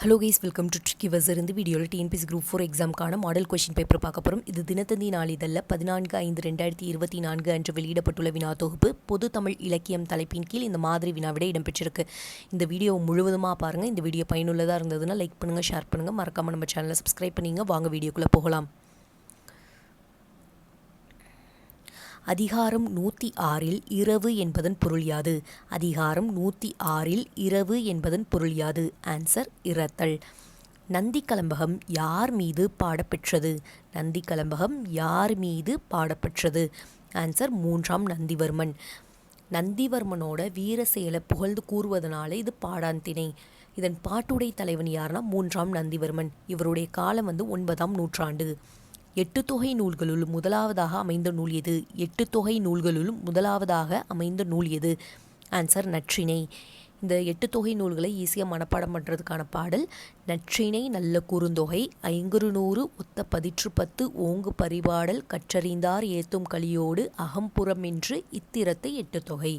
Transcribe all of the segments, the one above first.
Hello guys welcome to tricky வசர் இந்த வீடியோவில் TNPSC group four எக்ஸாம்க்கான மாடல் கொஷின் பேப்பர் பார்க்க போகிறோம் இது தினத்தந்தி நாளிதழில் பதினான்கு ஐந்து ரெண்டாயிரத்தி இருபத்தி நான்கு அன்று வெளியிடப்பட்டுள்ள வினா தொகுப்பு. பொது தமிழ் இலக்கியம் தலைப்பின் கீழ் இந்த மாதிரி வினாவிட இடம்பெற்றிருக்கு. இந்த வீடியோ முழுவதுமாக பாருங்கள் இந்த வீடியோ பயனுள்ளதாக இருந்ததுன்னா லைக் பண்ணுங்கள் ஷேர் பண்ணுங்கள் மறக்காமல் நம்ம சேனலை சப்ஸ்கிரைப் பண்ணிங்க. வாங்க வீடியோக்குள்ளே போகலாம். அதிகாரம் நூற்றி ஆறில் இரவு என்பதன் பொருள் யாது? அதிகாரம் நூற்றி ஆறில் இரவு என்பதன் பொருள் யாது? ஆன்சர் இரத்தல் நந்தி கலம்பகம் யார் மீது பாடப்பெற்றது? நந்தி கலம்பகம் யார் மீது பாடப்பெற்றது? ஆன்சர் மூன்றாம் நந்திவர்மன். நந்திவர்மனோட வீர செயலை புகழ்ந்து கூறுவதனால இது பாடாந்திணை இதன் பாட்டுடை தலைவன் யாருன்னா மூன்றாம் நந்திவர்மன். இவருடைய காலம் வந்து ஒன்பதாம் நூற்றாண்டு. எட்டு தொகை நூல்களுள் முதலாவதாக அமைந்த நூல் எது? எட்டு தொகை நூல்களுள் முதலாவதாக அமைந்த நூல் எது? ஆன்சர் நற்றினை இந்த எட்டு தொகை நூல்களை ஈஸியாக மனப்பாடம் பண்ணுறதுக்கான பாடல் நற்றினை நல்ல குறுந்தொகை ஐங்குறு நூறு ஒத்த பதிற்று பத்து ஓங்கு பரிபாடல் கற்றறிந்தார் ஏத்தும் கலியோடு அகம்புறமென்று இத்திரத்தை எட்டு தொகை.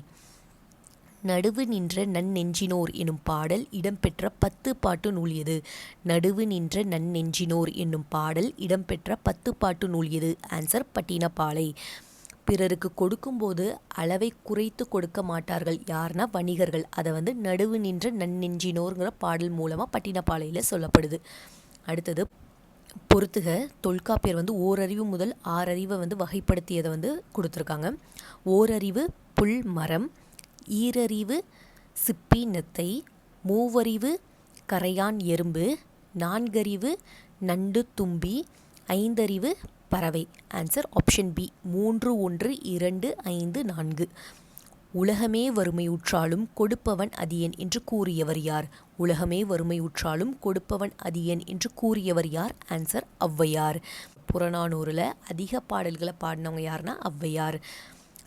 நடுவு நின்ற நன்னெஞ்சினோர் எனும் பாடல் இடம்பெற்ற பத்து பாட்டு நூல் எது நடுவு நின்ற நன்னெஞ்சினோர் என்னும் பாடல் இடம்பெற்ற பத்து பாட்டு நூல் எது ஆன்சர் பட்டினப்பாலை. பிறருக்கு கொடுக்கும்போது அளவை குறைத்து கொடுக்க மாட்டார்கள். யார்னா வணிகர்கள். அதை வந்து நடுவு நின்ற நன்னெஞ்சினோருங்கிற பாடல் மூலமாக பட்டினப்பாலையில் சொல்லப்படுது. அடுத்தது பொறுத்துக. தொல்காப்பியர் வந்து ஓரறிவு முதல் ஆறறிவை வந்து வகைப்படுத்தியதை வந்து கொடுத்துருக்காங்க. ஓரறிவு புல் மரம் ஈரறிவு சிப்பி நெத்தை மூவறிவு கரையான் எறும்பு நான்கறிவு நண்டு தும்பி ஐந்தறிவு பறவை. ஆன்சர் ஆப்ஷன் பி மூன்று ஒன்று இரண்டு ஐந்து நான்கு. உலகமே வறுமையுற்றாலும் கொடுப்பவன் அதியன் என்று கூறியவர் யார்? உலகமே வறுமையுற்றாலும் கொடுப்பவன் அதியன் என்று கூறியவர் யார்? ஆன்சர் ஔவையார். புறநானூரில் அதிக பாடல்களை பாடினவங்க யாருன்னா ஔவையார்.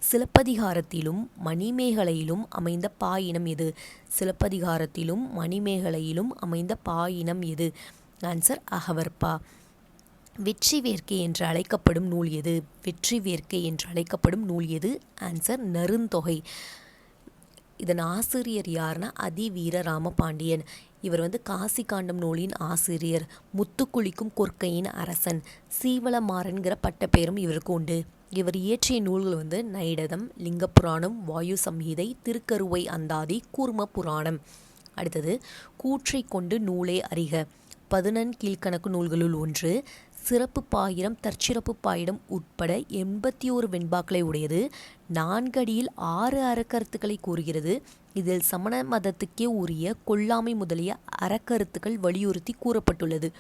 சிலப்பதிகாரத்திலும் மணிமேகலையிலும் அமைந்த பாயினம் எது? சிலப்பதிகாரத்திலும் மணிமேகலையிலும் அமைந்த பாயினம் எது? ஆன்சர் அகவற்பா. வெற்றி வேர்க்கை என்று அழைக்கப்படும் நூல் எது? வெற்றி வேர்க்கை என்று அழைக்கப்படும் நூல் எது? ஆன்சர் நருந்தொகை. இதன் ஆசிரியர் யார்னா அதி வீர ராமபாண்டியன் இவர் வந்து காசி காண்டம் நூலின் ஆசிரியர். முத்துக்குளிக்கும் கொற்கையின் அரசன். சீவளமாறன்கிற பட்டப்பெயரும் இவருக்கு உண்டு. இவர் இயற்றிய நூல்கள் வந்து நைடதம் லிங்கப்புராணம் வாயு சம்ஹிதை திருக்கருவை அந்தாதி கூர்ம புராணம். அடுத்தது கூற்றை கொண்டு நூலே அறிக. பதினெண் கீழ்கணக்கு நூல்களுள் ஒன்று சிறப்பு பாயிரம் தற்சிறப்பு பாயிரம் உட்பட எண்பத்தி ஓரு வெண்பாக்களை உடையது. நான்கடியில் ஆறு அறக்கருத்துக்களை கூறுகிறது. இதில் சமண மதத்துக்கே உரிய கொல்லாமை முதலிய அறக்கருத்துக்கள் வலியுறுத்தி கூறப்பட்டுள்ளது.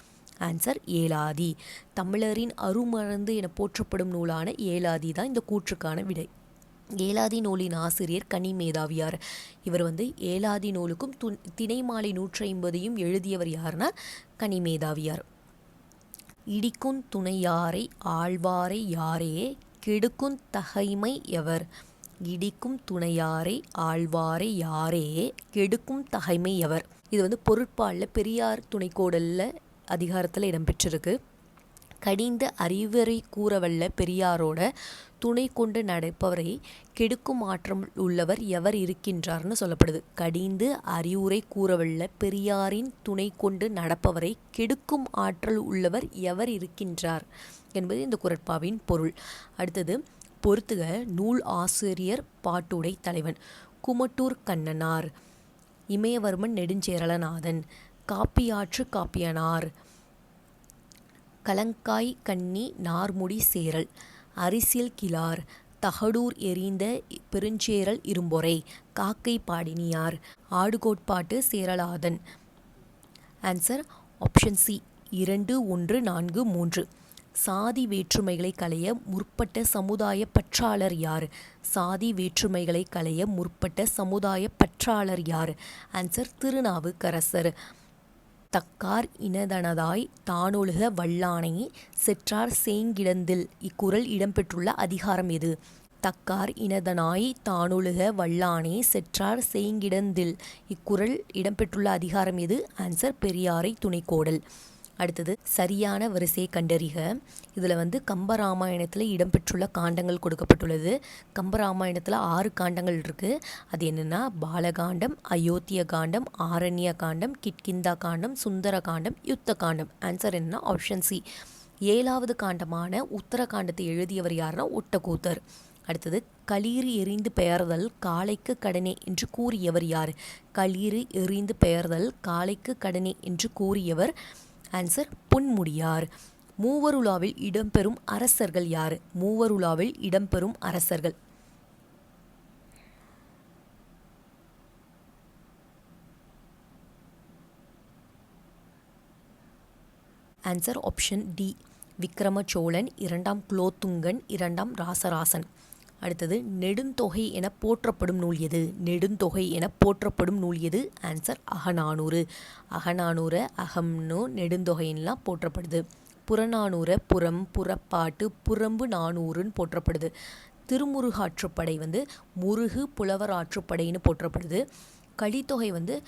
ஆன்சர் ஏலாதி. தமிழரின் அருமருந்து என போற்றப்படும் நூலான ஏலாதி தான் இந்த கூற்றுக்கான விடை. ஏலாதி நூலின் ஆசிரியர் கனி மேதாவியார். இவர் வந்து ஏலாதி நூலுக்கும் து திணைமாலை நூற்றி ஐம்பதையும் எழுதியவர் யாருன்னா கனி மேதாவியார். இடிக்கும் துணையாரை ஆழ்வாரை யாரே? கெடுக்கும் தகைமை எவர்? இடிக்கும் துணையாரை ஆழ்வாரை யாரே? கெடுக்கும் தகைமை எவர்? இது வந்து பொருட்பாலில் பெரியார் துணைக்கோடலில் அதிகாரத்தில் இடம்பெற்றிருக்கு. கடிந்த அறிவுரை கூறவல்ல பெரியாரோட துணை கொண்டு நடப்பவரை கெடுக்கும் ஆற்றம் உள்ளவர் எவர் இருக்கின்றார்னு சொல்லப்படுது. கடிந்து அறிவுரை கூறவல்ல பெரியாரின் துணை கொண்டு நடப்பவரை கெடுக்கும் ஆற்றல் உள்ளவர் எவர் இருக்கின்றார் என்பது இந்த குரட்பாவின் பொருள். அடுத்தது பொறுத்துக நூல் ஆசிரியர் பாட்டுடை தலைவன் குமட்டூர் கண்ணனார் இமயவர்மன் நெடுஞ்சேரலநாதன் காப்பியாற்று காப்பியனார். கலங்காய் கண்ணி நார்முடி சேரல் அரிசில் கிளார் தகடூர் எரிந்த Perumcheral Irumporai Kakkai Padiniyar Adukotpattu Cheralathan. Answer option C இரண்டு ஒன்று நான்கு மூன்று. சாதி வேற்றுமைகளை களைய முற்பட்ட சமுதாய பற்றாளர் யார்? சாதி வேற்றுமைகளை களைய முற்பட்ட சமுதாய பற்றாளர் யார்? ஆன்சர் திருநாவுக்கரசர். தக்கார் இனதனதாய் தானொழுக வல்லானை செற்றார் சேங்கிடந்தில். இக்குறள் இடம்பெற்றுள்ள அதிகாரம் எது? தக்கார் இனதனாய் தானொழுக வல்லானே செற்றார் சேங்கிடந்தில். இக்குறள் இடம்பெற்றுள்ள அதிகாரம் எது? ஆன்சர் பெரியாரை துணைக்கோடல். அடுத்தது சரியான வரிசையை கண்டறிக. இதில் வந்து கம்பராமாயணத்தில் இடம்பெற்றுள்ள காண்டங்கள் கொடுக்கப்பட்டுள்ளது. கம்பராமாயணத்தில் ஆறு காண்டங்கள் இருக்குது அது என்னென்னா பாலகாண்டம் அயோத்திய காண்டம் ஆரண்ய காண்டம் கிட்கிந்தா காண்டம் சுந்தர காண்டம் யுத்த காண்டம். ஆன்சர் என்னன்னா ஆப்ஷன் சி ஏழாவது காண்டமான உத்தரகாண்டத்தை எழுதியவர் யாருன்னா ஒட்டக்கூத்தர் அடுத்தது களீறு எரிந்து பெயர்தல் காளைக்கு கடனே என்று கூறியவர் யார்? களீறு எரிந்து பெயர்தல் காளைக்கு கடனே என்று கூறியவர் ஆன்சர் பொன்முடியார். மூவருலாவில் இடம்பெறும் அரசர்கள் யார்? மூவருலாவில் இடம்பெறும் அரசர்கள். Answer option D Vikrama Cholan இரண்டாம் குலோத்துங்கன் இரண்டாம் ராசராசன். அடுத்தது நெடுந்தொகை என போற்றப்படும் நூல் எது? நெடுந்தொகை என போற்றப்படும் நூல் எது? ஆன்சர் அகநானூறு. அகநானூறு அகம்னு நெடுந்தொகைன்லாம் போற்றப்படுது. புறநானூறு புறம் புறப்பாட்டு புறம்பு நானூறுன்னு போற்றப்படுது. திருமுருகாற்றுப்படை வந்து முருகு புலவர் ஆற்றுப்படைன்னு போற்றப்படுது. கலித்தொகை வந்து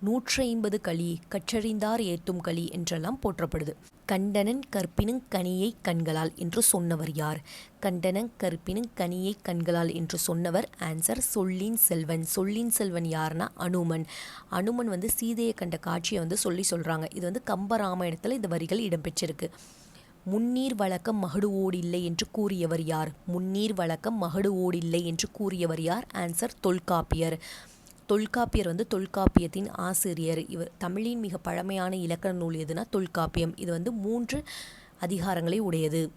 நூற்றி ஐம்பது களி கற்றறிந்தார் ஏத்தும் களி என்றெல்லாம் போற்றப்படுது. கண்டனன் கற்பினுங் கனியை கண்களால் என்று சொன்னவர் யார்? கண்டனன் கற்பினுங் கனியை கண்களால் என்று சொன்னவர் ஆன்சர் சொல்லின் செல்வன். சொல்லின் செல்வன் யாருன்னா அனுமன். அனுமன் வந்து சீதையை கண்ட காட்சியை வந்து சொல்லி சொல்கிறாங்க இது வந்து கம்பராமாயணத்தில் இந்த வரிகள் இடம்பெற்றிருக்கு. முன்னீர் வழக்கம் மகடு ஓடில்லை என்று கூறியவர் யார்? முன்னீர் வழக்கம் மகடு ஓடில்லை என்று கூறியவர் யார்? ஆன்சர் தொல்காப்பியர். தொல்காப்பியர் வந்து தொல்காப்பியத்தின் ஆசிரியர். இவர் தமிழின் மிக பழமையான இலக்கண நூல் எதுனா தொல்காப்பியம். இது வந்து மூன்று அதிகாரங்களை உடையது.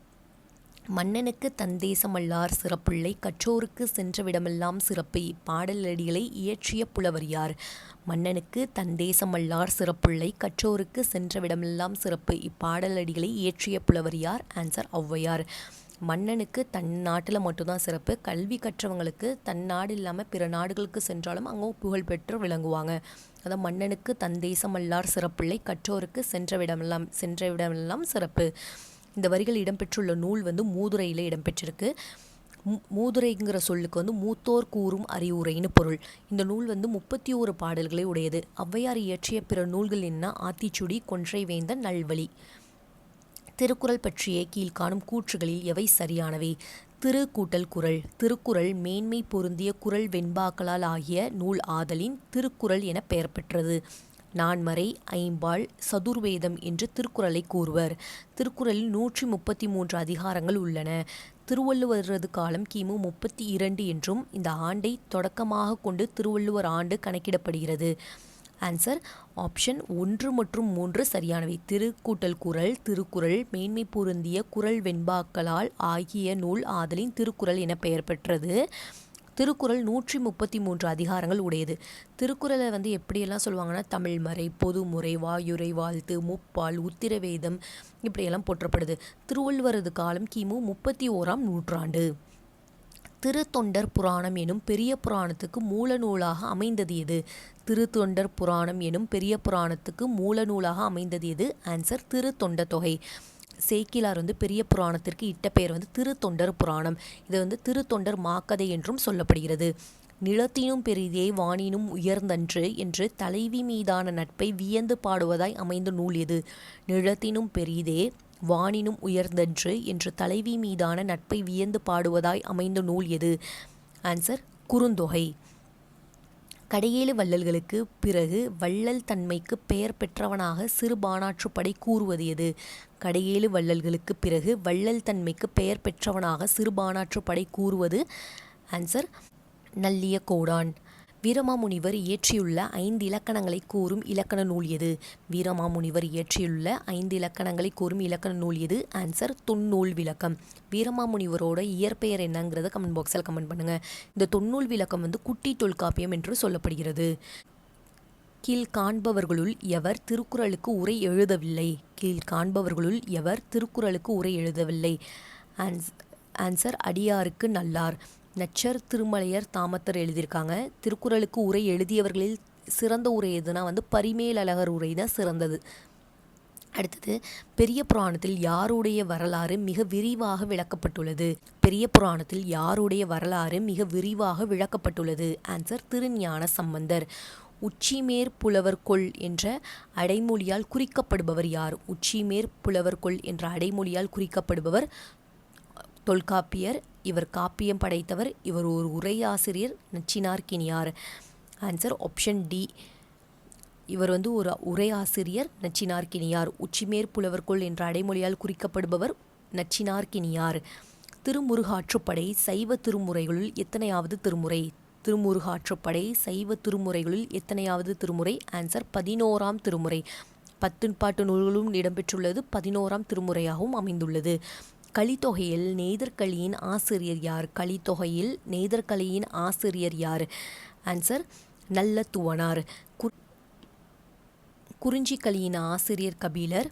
மன்னனுக்கு தந்தேசமல்லார் சிறப்பிள்ளை கற்றோருக்கு சென்ற விடமெல்லாம் சிறப்பு இப்பாடலடிகளை இயற்றிய புலவர் யார்? மன்னனுக்கு தந்தேசமல்லார் சிறப்புள்ளை கற்றோருக்கு சென்ற விடமெல்லாம் சிறப்பு இப்பாடலடிகளை இயற்றிய புலவர் யார்? ஆன்சர் ஔவையார். மன்னனுக்கு தன் நாட்டில் மட்டும்தான் சிறப்பு. கல்வி கற்றவங்களுக்கு தன் நாடு இல்லாமல் பிற நாடுகளுக்கு சென்றாலும் அங்கே புகழ்பெற்று விளங்குவாங்க. அதான் மன்னனுக்கு தன் தேசமல்லார் சிறப்பில்லை கற்றோருக்கு சென்ற விடமெல்லாம் சென்ற விடமெல்லாம் சிறப்பு. இந்த வரிகள் இடம்பெற்றுள்ள நூல் வந்து மூதுரையில் இடம்பெற்றிருக்கு. மூதுரைங்கிற சொல்லுக்கு வந்து மூத்தோர் கூறும் அறிவுரைன்னு பொருள். இந்த நூல் வந்து முப்பத்தி ஓரு பாடல்களை உடையது. ஔவையார் இயற்றிய பிற நூல்கள் என்ன? ஆத்திச்சுடி கொன்றை வேந்த நல்வழி. திருக்குறள் பற்றிய கீழ்காணும் கூற்றுகளில் எவை சரியானவை? திரு கூட்டல் குரல் திருக்குறள் மேன்மை பொருந்திய குரல் வெண்பாக்களால் ஆகிய நூல் ஆதலின் திருக்குறள் என பெயர் பெற்றது. நான்மறை ஐம்பாள் சதுர்வேதம் என்று திருக்குறளை கூறுவர். திருக்குறளில் நூற்றி முப்பத்தி மூன்று அதிகாரங்கள் உள்ளன. திருவள்ளுவரது காலம் கிமு முப்பத்தி இரண்டு என்றும் இந்த ஆண்டை தொடக்கமாக கொண்டு திருவள்ளுவர் ஆண்டு கணக்கிடப்படுகிறது. ஆன்சர் ஆப்ஷன் ஒன்று மற்றும் மூன்று சரியானவை. திருக்கூட்டல் குரல் திருக்குறள் மேன்மை பொருந்திய குரல் வெண்பாக்களால் ஆகிய நூல் ஆதலின் திருக்குறள் என பெயர் பெற்றது. திருக்குறள் நூற்றி முப்பத்தி மூன்று அதிகாரங்கள் உடையது. திருக்குறளை வந்து எப்படியெல்லாம் சொல்லுவாங்கன்னா தமிழ்மறை பொதுமுறை வாயுரை வாழ்த்து முப்பால் உத்திரவேதம் இப்படியெல்லாம் போற்றப்படுது. திருவள்ளுவரது காலம் கிமு முப்பத்தி ஓராம் நூற்றாண்டு. திருத்தொண்டர் புராணம் எனும் பெரிய புராணத்துக்கு மூல நூலாக அமைந்தது எது? திருத்தொண்டர் புராணம் எனும் பெரிய புராணத்துக்கு மூல நூலாக அமைந்தது எது? ஆன்சர் திருத்தொண்ட தொகை. சேக்கிலார் வந்து பெரிய புராணத்திற்கு இட்ட பெயர் வந்து திருத்தொண்டர் புராணம். இது வந்து திருத்தொண்டர் மாக்கதை என்றும் சொல்லப்படுகிறது. நிலத்தினும் பெரிதே வானினும் உயர்ந்தன்று என்று தலைவி மீதான நட்பை வியந்து பாடுவதாய் அமைந்த நூல் எது? நிலத்தினும் பெரிதே வானினும் உயர்ந்தன்று என்று தலைவி மீதான நட்பை வியந்து பாடுவதாய் அமைந்த நூல் எது? ஆன்சர் குறுந்தொகை. கடையேழு வள்ளல்களுக்கு பிறகு வள்ளல் தன்மைக்கு பெயர் பெற்றவனாக சிறுபானாற்றுப்படை கூறுவது எது? கடையேழு வள்ளல்களுக்கு பிறகு வள்ளல் தன்மைக்கு பெயர் பெற்றவனாக சிறுபானாற்றுப்படை கூறுவது? ஆன்சர் நல்லிய கோடான். வீரமாமுனிவர் இயற்றியுள்ள ஐந்து இலக்கணங்களை கூறும் இலக்கண நூல் எது? வீரமாமுனிவர் இயற்றியுள்ள ஐந்து இலக்கணங்களை கூறும் இலக்கண நூல் எது? ஆன்சர் தொன்னூல் விளக்கம். வீரமாமுனிவரோட இயற்பெயர் என்னங்கிறத கமெண்ட் பாக்ஸில் கமெண்ட் பண்ணுங்கள் இந்த தொன்னூல் விளக்கம் வந்து குட்டி தொல்காப்பியம் என்று சொல்லப்படுகிறது. கீழ் காண்பவர்களுள் எவர் திருக்குறளுக்கு உரை எழுதவில்லை? கீழ் காண்பவர்களுள் எவர் திருக்குறளுக்கு உரை எழுதவில்லை? ஆன்ஸ் ஆன்சர் அடியாருக்கு நல்லார். நச்சர் திருமலையர் தாமத்தர் எழுதியிருக்காங்க. திருக்குறளுக்கு உரை எழுதியவர்களில் சிறந்த உரை எதுனா வந்து பரிமேலழகர் உரை தான் சிறந்தது. அடுத்தது பெரிய புராணத்தில் யாருடைய வரலாறு மிக விரிவாக விளக்கப்பட்டுள்ளது? பெரிய புராணத்தில் யாருடைய வரலாறு மிக விரிவாக விளக்கப்பட்டுள்ளது? ஆன்சர் திருஞான சம்பந்தர். உச்சிமேற் புலவர் கொள் என்ற அடைமொழியால் குறிக்கப்படுபவர் யார்? உச்சிமேற் புலவர் கொள் என்ற அடைமொழியால் குறிக்கப்படுபவர் தொல்காப்பியர் இவர் காப்பியம் படைத்தவர் இவர் ஒரு உரையாசிரியர் நச்சினார்க்கினியார் ஆன்சர் ஆப்ஷன் டி இவர் வந்து ஒரு உரையாசிரியர் நச்சினார்க்கினியார் உச்சிமேற் புலவர்கொள் என்ற அடைமொழியால் குறிக்கப்படுபவர் நச்சினார்க்கினியார் திருமுருகாற்றுப்படை சைவ திருமுறைகளுள் எத்தனையாவது திருமுறை? திருமுருகாற்றுப்படை சைவ திருமுறைகளுள் எத்தனையாவது திருமுறை? ஆன்சர் பதினோராம் திருமுறை. பத்துன்பாட்டு நூல்களும் இடம்பெற்றுள்ளது. பதினோராம் திருமுறையாகவும் அமைந்துள்ளது. கலித்தொகையில் நெய்தற்கலியின் ஆசிரியர் யார்? கலித்தொகையில் நெய்தற்கலியின் ஆசிரியர் யார்? ஆன்சர் நல்ல துவனார். குறிஞ்சிக்கலியின் ஆசிரியர் கபிலர்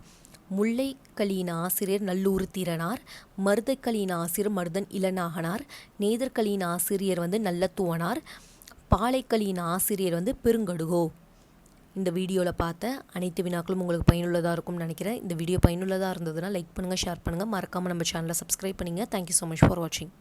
முல்லைக்கலியின் ஆசிரியர் நல்லூர் திறனார் மருதக்கலியின் ஆசிரியர் மருதன் இளநாகனார் நேதற்கலியின் ஆசிரியர் வந்து நல்லத்துவனார் பாலைக்கலியின் ஆசிரியர் வந்து பெருங்கடுகோ. இந்த வீடியோவில் பார்த்த அனைத்து வினாக்களும் உங்களுக்கு பயனுள்ளதாக இருக்கும்னு நினைக்கிறேன். இந்த வீடியோ பயனுள்ளதாக இருந்ததுன்னா லைக் பண்ணுங்கள் ஷேர் பண்ணுங்கள் மறக்காமல் நம்ம சேனலை சப்ஸ்கிரைப் பண்ணுங்கள் தேங்க்யூ ஸோ மச் ஃபார் வாட்சிங்